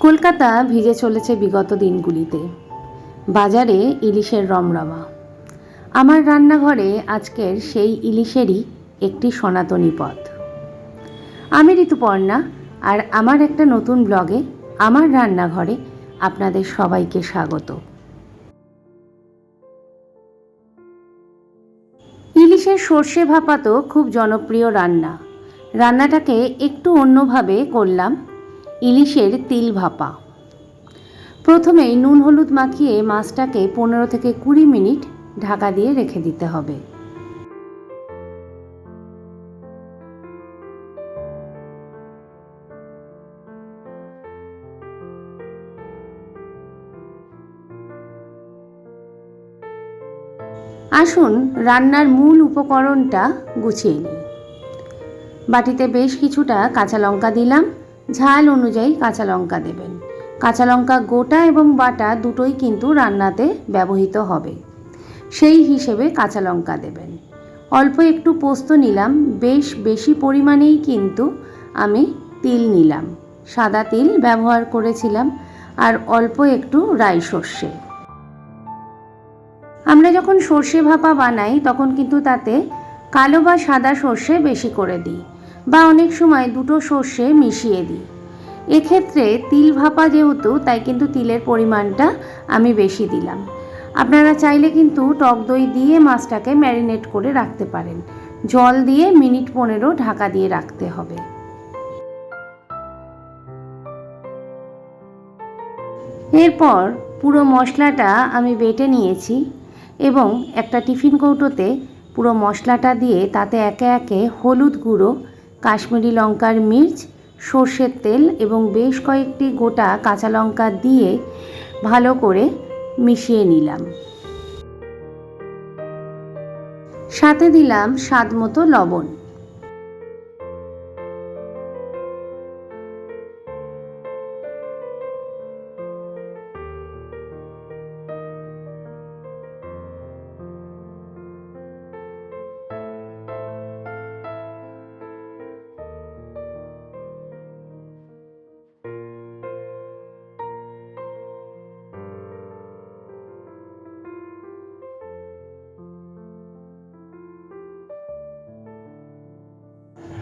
কলকাতা ভিজে চলেছে বিগত দিনগুলিতে। বাজারে ইলিশের রমরমা। আমার রান্নাঘরে আজকের সেই ইলিশেরই একটি সনাতনী পথ আমি ঋতুপর্ণা, আর আমার একটা নতুন ব্লগে আমার রান্নাঘরে আপনাদের সবাইকে স্বাগত। ইলিশের সর্ষে ভাপা তো খুব জনপ্রিয় রান্না। রান্নাটাকে একটু অন্যভাবে করলাম ইলিশের তিল ভাপা। প্রথমেই নুন হলুদ মাখিয়ে মাছটাকে পনেরো থেকে কুড়ি মিনিট ঢাকা দিয়ে রেখে দিতে হবে। আসুন, রান্নার মূল উপকরণটা গুছিয়ে নিই। বাটিতে বেশ কিছুটা কাঁচা লঙ্কা দিলাম। ঝাল অনুযায়ী কাঁচা লঙ্কা দেবেন। কাঁচা লঙ্কা গোটা এবং বাটা দুটোই কিন্তু রান্নাতে ব্যবহৃত হবে। সেই হিসেবে কাঁচা লঙ্কা দেবেন। অল্প একটু পোস্ত নিলাম। বেশ বেশি পরিমাণেই কিন্তু আমি তিল নিলাম। সাদা তিল ব্যবহার করেছিলাম আর অল্প একটু রাই সর্ষে। আমরা যখন সর্ষে ভাপা বানাই তখন কিন্তু তাতে কালো বা সাদা সর্ষে বেশি করে দিই। বা অনেক সময় দুটো সর্ষে মিশিয়ে দিই। এক্ষেত্রে তিল ভাপা যেহেতু, তাই কিন্তু তিলের পরিমাণটা আমি বেশি দিলাম। আপনারা চাইলে কিন্তু টক দই দিয়ে মাছটাকে ম্যারিনেট করে রাখতে পারেন। জল দিয়ে মিনিট পনেরো ঢাকা দিয়ে রাখতে হবে। এরপর পুরো মশলাটা আমি বেটে নিয়েছি এবং একটা টিফিন কৌটোতে পুরো মশলাটা দিয়ে তাতে একে একে হলুদ গুঁড়ো কাশ্মীরি লঙ্কার মির্চ, সর্ষের তেল এবং বেশ কয়েকটি গোটা কাঁচা লঙ্কা দিয়ে ভালো করে মিশিয়ে নিলাম। সাথে দিলাম স্বাদ মতো লবণ।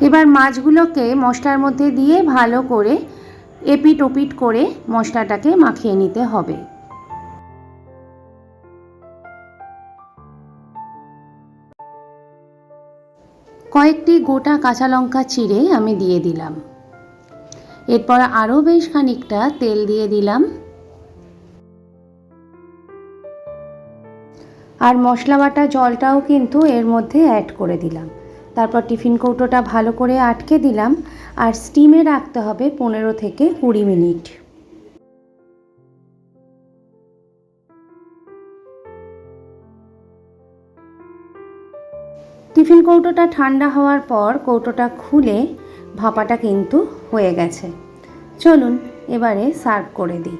এবার মাছগুলোকে মশলার মধ্যে দিয়ে ভালো করে এপিট ওপিট করে মশলাটাকে মাখিয়ে নিতে হবে। কয়েকটি গোটা কাঁচা লঙ্কা চিড়ে আমি দিয়ে দিলাম। এরপর আরও বেশ খানিকটা তেল দিয়ে দিলাম। আর মশলা বাটা জলটাও কিন্তু এর মধ্যে অ্যাড করে দিলাম। তারপর টিফিন কৌটোটা ভালো করে আটকে দিলাম আর স্টিমে রাখতে হবে পনেরো থেকে কুড়ি মিনিট। টিফিন কৌটোটা ঠান্ডা হওয়ার পর কৌটোটা খুলে ভাপাটা কিন্তু হয়ে গেছে। চলুন এবারে সার্ভ করে দিই।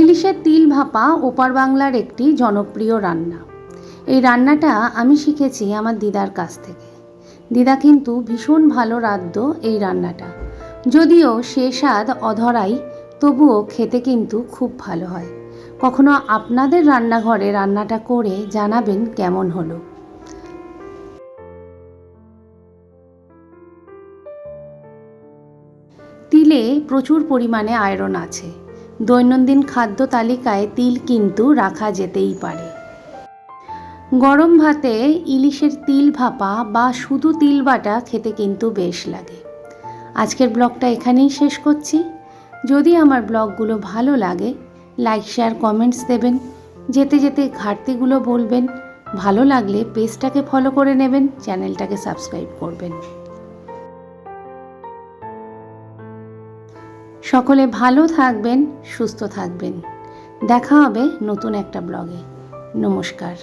ইলিশের তিল ভাপা ওপার বাংলার একটি জনপ্রিয় রান্না। এই রান্নাটা আমি শিখেছি আমার দিদার কাছ থেকে। দিদা কিন্তু ভীষণ ভালো রাঁধত এই রান্নাটা। যদিও সে স্বাদ অধরাই তবুও খেতে কিন্তু খুব ভালো হয়। কখনো আপনাদের রান্নাঘরে রান্নাটা করে জানাবেন কেমন হলো? তিলে প্রচুর পরিমাণে আয়রন আছে। দৈনন্দিন খাদ্য তালিকায় তিল কিন্তু রাখা যেতেই পারে। গরম ভাতে ইলিশের তিল ভাপা বা শুধু তিল বাটা খেতে কিন্তু বেশ লাগে। আজকের ব্লগটা এখানেই শেষ করছি। যদি আমার ব্লগগুলো ভালো লাগে, লাইক, শেয়ার, কমেন্টস দেবেন। যেতে যেতে ঘাটতিগুলো বলবেন। ভালো লাগলে পেজটাকে ফলো করে নেবেন, চ্যানেলটাকে সাবস্ক্রাইব করবেন। সকলে ভালো থাকবেন, সুস্থ থাকবেন। দেখা হবে নতুন একটা ব্লগে। নমস্কার।